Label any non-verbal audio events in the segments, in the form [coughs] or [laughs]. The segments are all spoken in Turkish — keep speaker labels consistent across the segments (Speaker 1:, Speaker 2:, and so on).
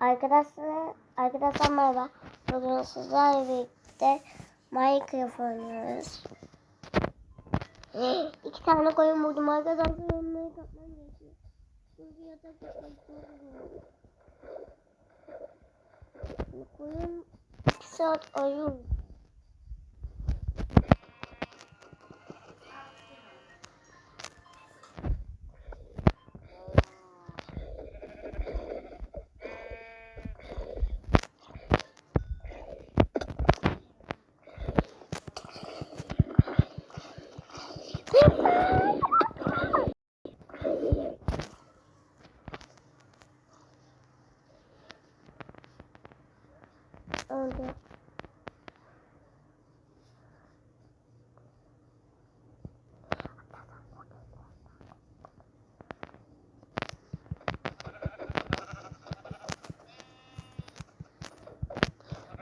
Speaker 1: Arkadaşlar, arkadaşlar merhaba. Bugün sizlerle birlikte Minecraft oynuyoruz. [gasps] İki tane koyun buldum arkadaşlar. Onları kapmam gerekiyor. Çünkü yatak yapmak. Koyun iki saat ayıyor.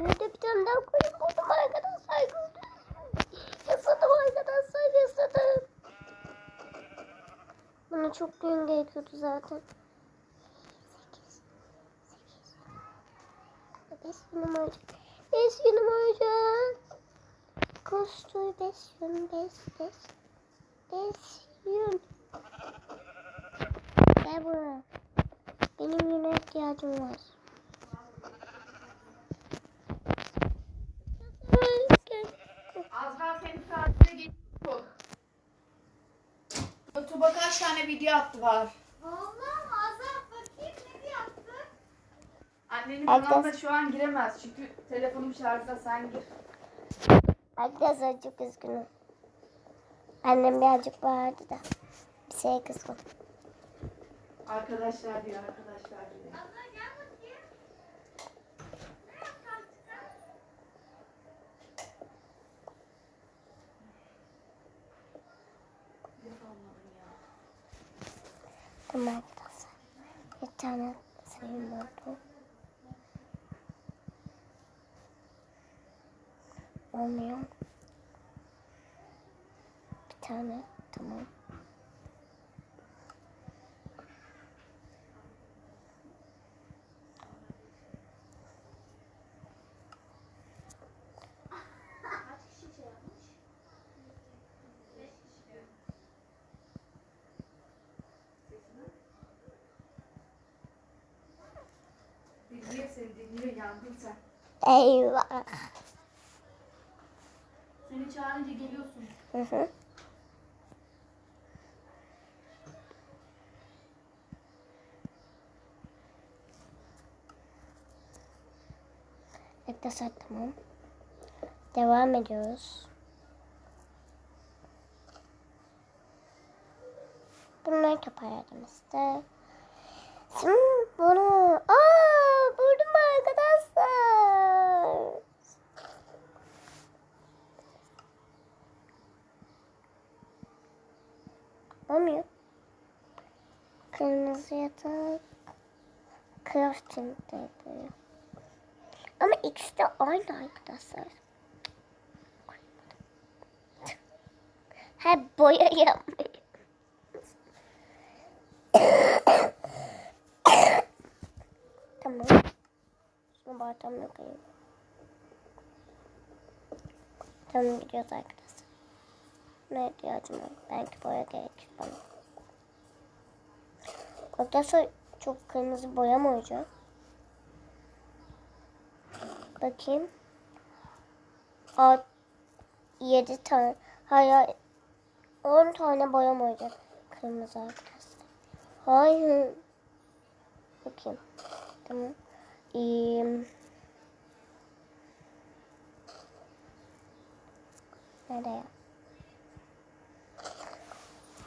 Speaker 1: Burada bir tane daha koyun buldum arkadaşlar. Gördünüz mü? Yasadım arkadaşlar yasadım. Bana çok koyun gerekiyordu zaten. Sekiz. Sekiz. Beş günüm olacak. Beş günüm olacak. Koştur beş gün, beş, beş. Beş gün. Gel buraya. Benim yüne ihtiyacım var. Gel.
Speaker 2: Azra seni tatile geçiyor. YouTube'a kaç tane video attı var?
Speaker 3: Vallahi Azam bakayım ne yaptı?
Speaker 2: Annenin
Speaker 1: Herkes-
Speaker 2: kanalına şu an giremez çünkü telefonum şarjda sen gir.
Speaker 1: Arkadaşlar çok üzgünüm. Annem birazcık bağırdı da. Bir şey kızgın.
Speaker 2: Arkadaşlar diyor arkadaşlar diyor.
Speaker 3: Azra gel bakayım. Ne yaptın çıkar?
Speaker 2: Yapamadım ya.
Speaker 1: Arkadaşlar. Bir tane sayım oldu. Olmuyor. Bir tane. Tamam.
Speaker 3: Kaç kişi şey yapmış? Beş kişi.
Speaker 2: Dinliyor yandın sen.
Speaker 1: Eyvah.
Speaker 2: Seni çağırınca geliyorsun.
Speaker 1: Hı hı. Arkadaşlar tamam. Devam ediyoruz. Bunları toparladım işte. Şimdi bunu... Aa, buldum arkadaşlar. Olmuyor. Kırmızı yatak. Crafting table. Ama ikisi de aynı arkadaşlar. Ha boya yapmayı. tamam. Şunu bardağımla koyayım. Tamam gidiyoruz arkadaşlar. Ne ihtiyacım var? Belki boya gerekir bana. Arkadaşlar çok kırmızı boya mı olacak? Bakayım. Aa, 7 tane. Hayır. 10 tane boya mı olacak? Kırmızı arkadaşlar. Hayır. Bakayım. Tamam. Ee, nereye?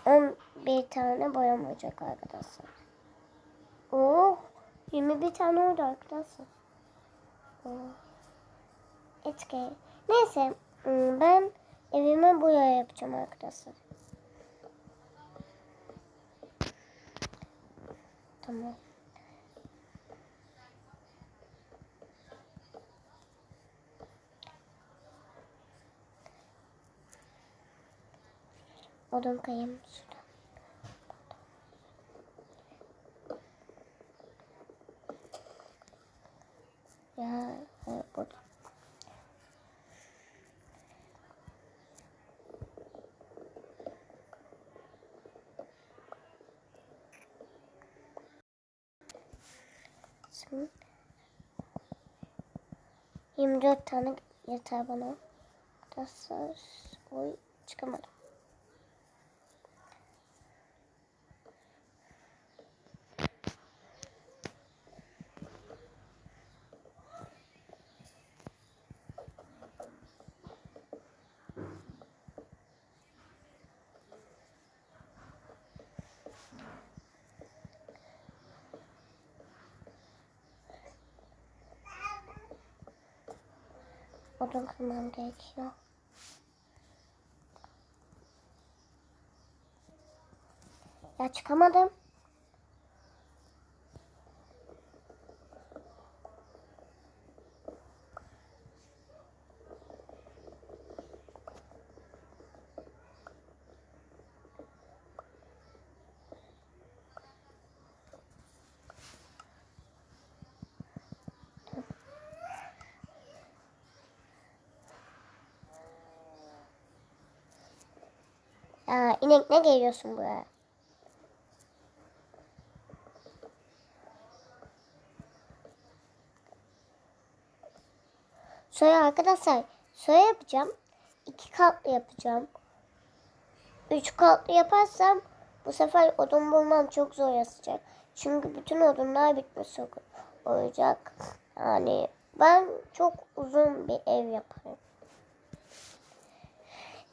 Speaker 1: 11 tane boyam olacak arkadaşlar. Oh, 21 tane oldu arkadaşlar. Oh. Okay. Neyse, hmm, ben evime boya yapacağım arkadaşlar. Tamam. Odun şurada. Ya evet, burada. Şimdi 24 tane yeter bana. Arkadaşlar oy çıkamadım. Odun kırmam gerekiyor. Ya çıkamadım. Ya inek ne geliyorsun buraya? Sonra arkadaşlar şöyle yapacağım. İki katlı yapacağım. Üç katlı yaparsam bu sefer odun bulmam çok zor yazacak. Çünkü bütün odunlar bitmiş olacak. Yani ben çok uzun bir ev yaparım.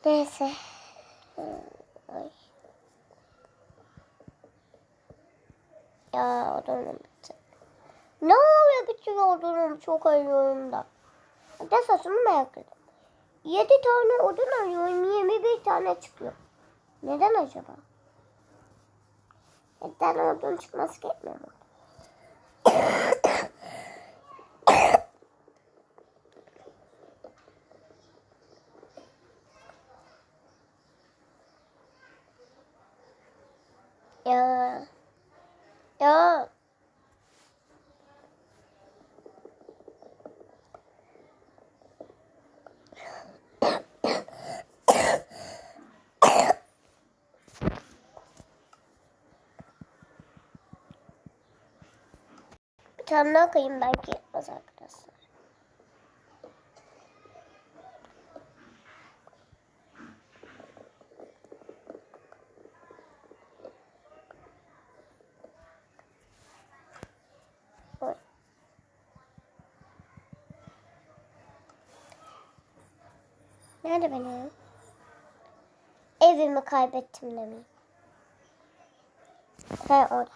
Speaker 1: Neyse. Ya odunum bitti. Ne oluyor bütün odunum çok arıyorum da. Arkadaşlar şunu merak ettim. 7 tane odun arıyorum 21 tane çıkıyor. Neden acaba? 7 tane odun çıkması gerekmiyor mu? Ya. Ya. Bir tane daha koyayım belki yetmez arkadaşlar. Oy. Nerede benim? Evimi kaybettim demeyeyim. He orada.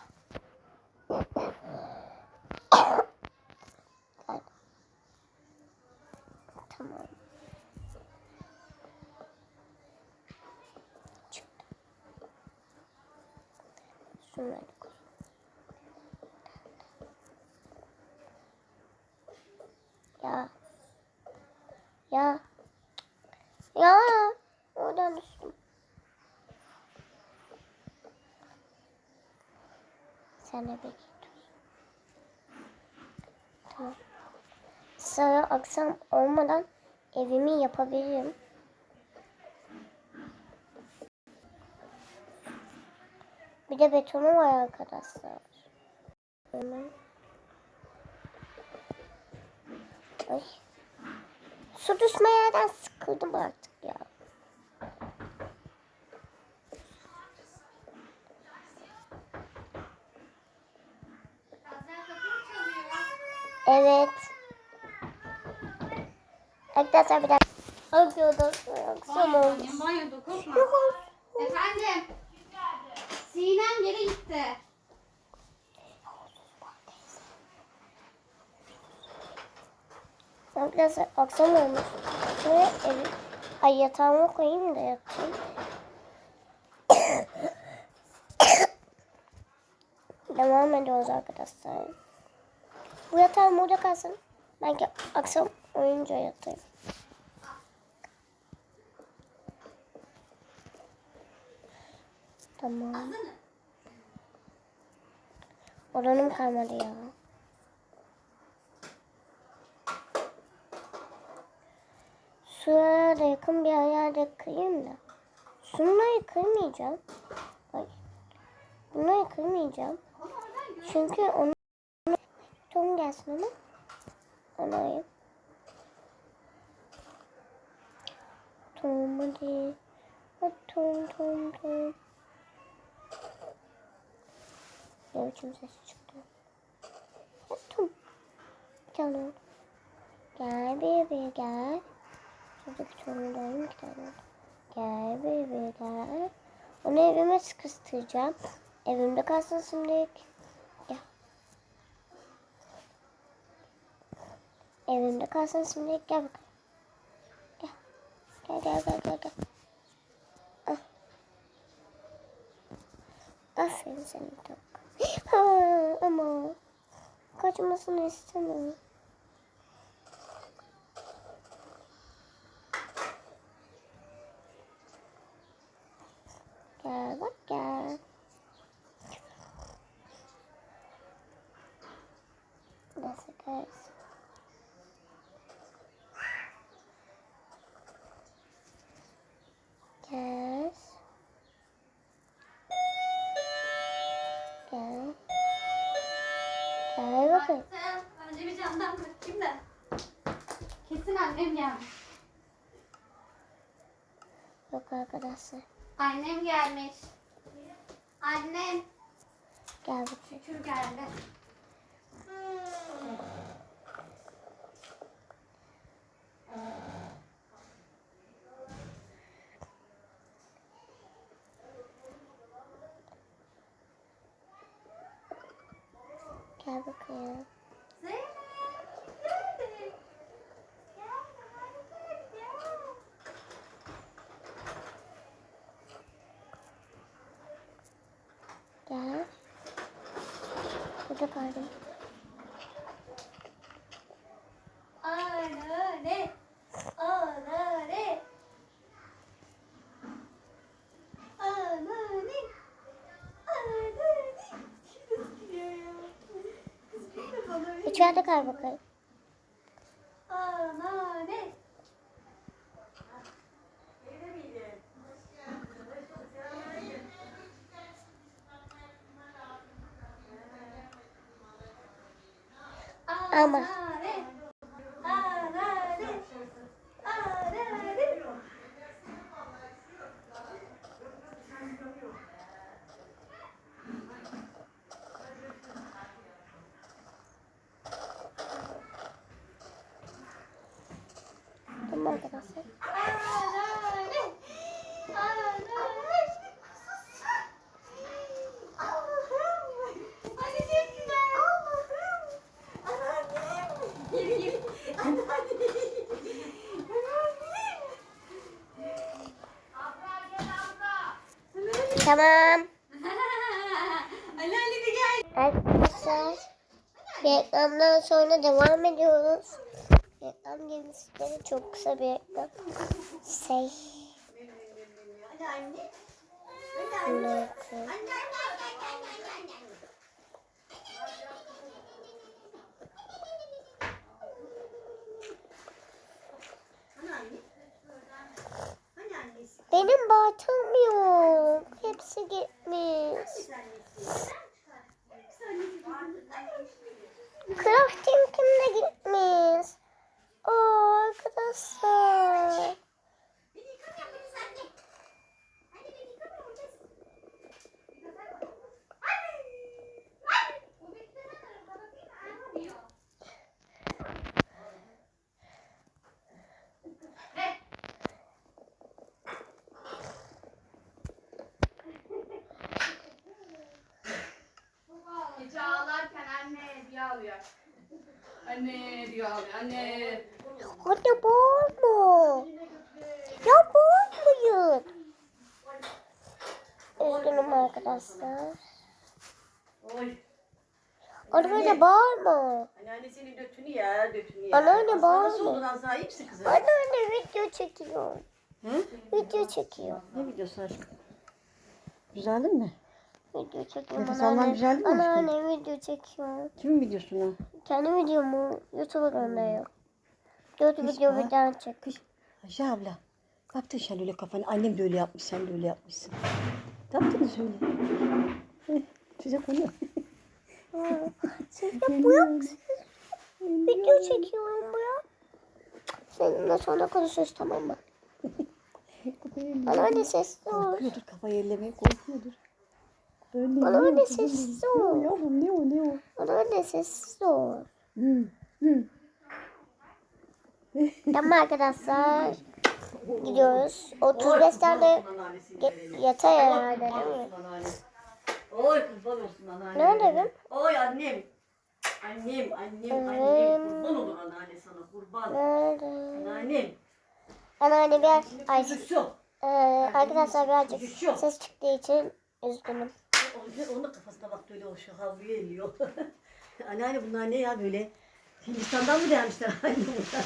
Speaker 1: Tamam. Çıktı. Şunları. Ya. Ya. De bekle. Tamam. Sonra akşam olmadan evimi yapabilirim. Bir de betonu var arkadaşlar. Hemen. Ay. Su düşme yerden sıkıldım artık ya.
Speaker 3: Azra kapı mı çalıyor?
Speaker 1: Evet. Arkadaşlar bir dakika. Akıyordu. Akşam oldu.
Speaker 3: Banyoda korkma. Efendim. Sinem geri gitti.
Speaker 1: Arkadaşlar akşam olmuş. Şuraya evi, ay yatağıma koyayım da yatayım. [coughs] Devam ediyoruz arkadaşlar. Bu yatağım burada kalsın. Belki akşam oyunca yatayım. Tamam. Oranım kalmadı ya. Suya da yakın bir hayal yıkayayım da. Şununla yıkamayacağım. Hayır. Bunu yıkamayacağım. Çünkü onu Tom gelsin ama. Onu ayıp. Tom hadi. Tom tom tom. Ne biçim ses çıktı? Tom. Canım. Gel bebeğe gel. Tane daha bir tane. Gel bebeğe gel. Onu evime sıkıştıracağım. Evimde kalsın şimdi. Gel. Evimde kalsın şimdi. Gel bakalım. Gel. Gel gel gel gel. Al. Aferin senin tavuk. Ama kaçmasını istemiyorum.
Speaker 3: Baktım. Önce bir camdan bakayım da. Kesin annem gelmiş.
Speaker 1: Yok arkadaşlar.
Speaker 3: Annem gelmiş. Annem.
Speaker 1: Gel bakayım.
Speaker 3: Şükür geldi.
Speaker 1: Gel bakayım.
Speaker 3: Zeynep. Hadi gel.
Speaker 1: Burada kaldım. İçeride kal bakayım. Ama.
Speaker 3: Anne. Anne. Anne.
Speaker 1: Tamam arkadaşlar.
Speaker 3: Anne. Anne. Allah'ım. Anne çok güzel. Allah'ım. Anneannem. Gir gir. Anneannem. Anneannem.
Speaker 1: Tamam. Arkadaşlar reklamdan sonra devam ediyoruz. Gelmişleri çok kısa bir reklam. Şey. Koyayım. Benim batım yok. Hepsi gitmiş. Crafting kimde gitmiş? Aa, arkadaşlar.
Speaker 2: Gece ağlarken anne diye ağlıyor. Anne diye ağlıyor. Anne.
Speaker 1: Anne bağırma. Ya bağırmayın. Üzgünüm arkadaşlar.
Speaker 4: Oy.
Speaker 1: Anne böyle bağırma.
Speaker 4: Anneannesinin dötünü ya, dötünü ya.
Speaker 1: Anneanne bağırma.
Speaker 4: Nasıl oldun az daha iyi misin kızım?
Speaker 1: Anneanne video çekiyor.
Speaker 4: Hı?
Speaker 1: Video çekiyor.
Speaker 4: Ne videosu aşkım? Güzeldi mi?
Speaker 1: Video çekiyor.
Speaker 4: Nefes alman güzeldi mi aşkım?
Speaker 1: Anneanne video çekiyor.
Speaker 4: Kimin videosunu?
Speaker 1: Kendi videomu YouTube'a gönderiyor. Dört
Speaker 4: Kız
Speaker 1: video
Speaker 4: bak.
Speaker 1: birden çek.
Speaker 4: Kış. Ayşe abla. Kaptın sen öyle kafanı. Annem de öyle yapmış. Sen de öyle yapmışsın. Ne yaptınız öyle? Size konu.
Speaker 1: Bu yok. Video çekiyorum bu ya. Seninle sonra konuşuruz tamam mı? Bana öyle sesli ol.
Speaker 4: Korkuyordur kafayı ellemeye korkuyordur. Böyle
Speaker 1: Bana öyle
Speaker 4: o
Speaker 1: ol.
Speaker 4: yavrum ne o ne o?
Speaker 1: Bana öyle sessiz ol.
Speaker 4: Hı, hı.
Speaker 1: Tamam arkadaşlar. Gidiyoruz. 35 tane yeter herhalde değil mi?
Speaker 4: Oy kurban olsun anneanne.
Speaker 1: Ne dedim?
Speaker 4: Oy annem. Annem, annem, annem. Kurban olur anneanne sana kurban.
Speaker 1: Nerede?
Speaker 4: Anneannem.
Speaker 1: Anneanne biraz ay,
Speaker 4: Şu.
Speaker 1: e, arkadaşlar birazcık ses çıktığı için üzgünüm.
Speaker 4: Onun kafasına bak böyle o şu havluya eliyor. [laughs] anneanne bunlar ne ya böyle? Hindistan'dan mı gelmişler [laughs] anne bunlar?